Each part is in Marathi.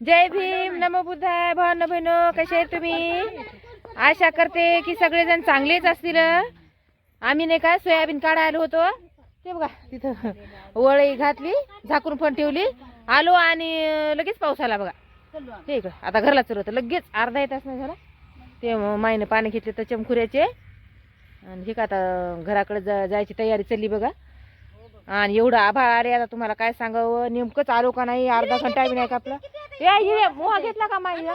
जय भीम नमो बुद्धाय भावना बहिणो कसे आहे तुम्ही? आशा करते की सगळेजण चांगलेच असतील. आम्ही नाही का सोयाबीन काढायला होतो. ते बघा तिथं वळी घातली झाकून पण ठेवली. आलो आणि लगेच पाऊस आला बघा. ठीक इकडं आता घरला चल होतं. लगेच अर्धा एक तास नाही झाला. ते माईनं पाणी घेतले तर चमकुऱ्याचे आणि हे का आता घराकडे जा जायची तयारी चालली बघा. आणि एवढं आभाळ आले आता तुम्हाला काय सांगावं? नेमकंच आलो का नाही? अर्धा घंटा बी नाही का आपला? या हिरे मोहा घेतला का माई?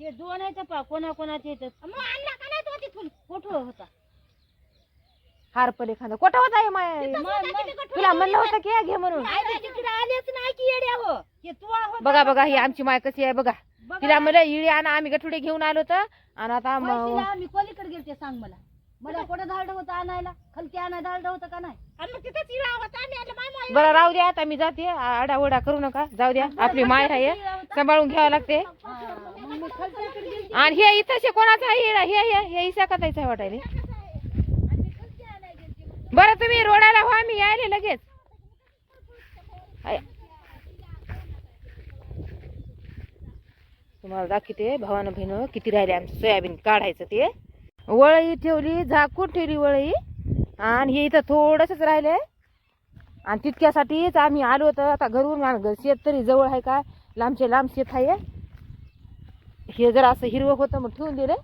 हे. दोन आहेत पा कोणा कोणाचे येतात मग आणला का नाही तो तिथून? कुठं होता? हारपल एखादा. कोटा होता हे माय तुला म्हणलं होतं की या घे म्हणून. तिकडे आलेच नाही की येड्यावं हे तू आहोत बघा बघा ही आमची माय कशी आहे बघा. तिला म्हणलं इळी आणा आम्ही गठुडे घेऊन आलो तर. आणि आता म- मी कोलीकडे गेलते सांग मला. मला कुठं? धाडलं होतं आणायला? खालती आणायला धाडलं होतं का नाही? आणि मग तिथंच आम्ही आलं बरं राहू द्या आता मी जाते. आडा ओढा करू नका. जाऊ द्या. आपली माय आहे. सांभाळून घ्यावं लागते. मग मी आणि हे इथं कोणाचा आहे इळा? हे हे हे इसा का ताईचा वाटायले बरं तुम्ही रोडाला व्हा मी यायले लगेच. आय. तुम्हाला दाखवते भावानं बहिण किती राहिले आमचं सोयाबीन काढायचं ते. वळई ठेवली झाकून ठेवली वळई. आणि हे इथं थोडंसंच राहिले आणि तितक्यासाठीच आम्ही आलो होतो. आता घरून शेत तरी जवळ आहे का? लांबचे लांब शेत आहे. हे जर असं हिरवं होतं मग ठेवून दिले.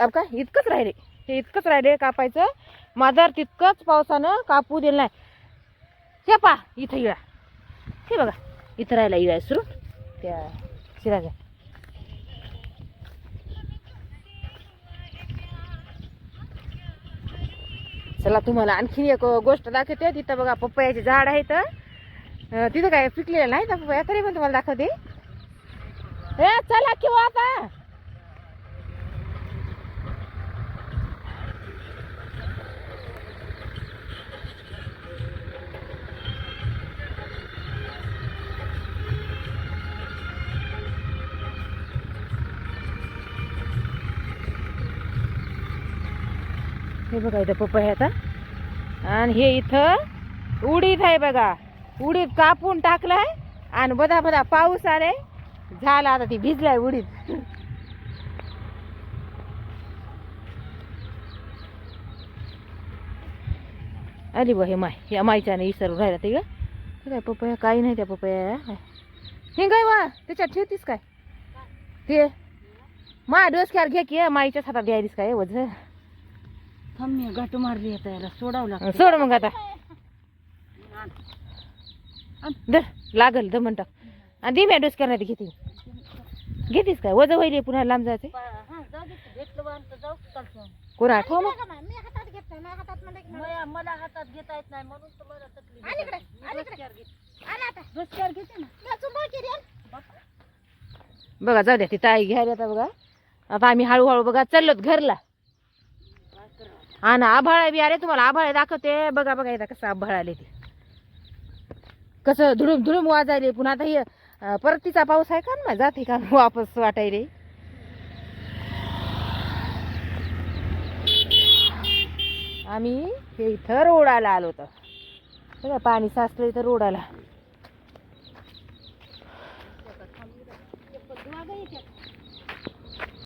अब काय? इतकंच राहिले. हे इतकंच राहिले कापायचं. माझ्यावर तितकंच पावसानं कापू दिलं नाही. हे पा इथं इळा. हे बघा इथं राहिला इळा सुरू त्या शिराजा चला तुम्हाला आणखीन एक गोष्ट दाखवते. तिथं बघा पपयाचे झाड आहे तर तिथं काय पिकलेलं नाही तर पपया? तरी पण तुम्हाला दाखवते. ए चला किंवा आता. हे बघा इथं पपया आता. आणि हे इथं उडीद आहे बघा. उडीद कापून टाकलाय आणि बदा बदा पाऊस आले झाला आता ती भिजलाय उडीद. आली बा हे माय. या मायच्याने इसरून राहिला ते ग. काय पपया? काही नाही त्या पपया. हे. काय वा? त्याच्यात ठेवतीस काय? ते मा डोसक्यावर घे की माईच्याच हातात द्यायलीस काय? वज थांब मी गाठ मारली आता याला सोडावं लागतं. सोड मग आता. धर लागल दमन टाक. आणि दे मॅडोस करण्यात घेते. घेतीस काय? वज वहिले पुन्हा लांब जायचे हा. कोणा आठव मग? मी हातात घेत नाही माझ्या हातात मला हातात घेता येत नाही म्हणून तकलीफ. मी घेते. घेते ना. बघा जाऊ द्या ती ताई घ्यायला आता बघा. आता आम्ही हळूहळू बघा चाललोत घरला. आणि आभाळ बी अरे तुम्हाला आभाळ दाखवते. बघा बघा येतात कसं आभाळ आले ते. कसं धुडूम धुडूम वाजायले. पुन्हा आता हे परतीचा पाऊस आहे का? ना जाते का वापस वाटायले? आम्ही हे इथं रोडाला आलो होतो. बघा पाणी साचलं इथं रोडाला.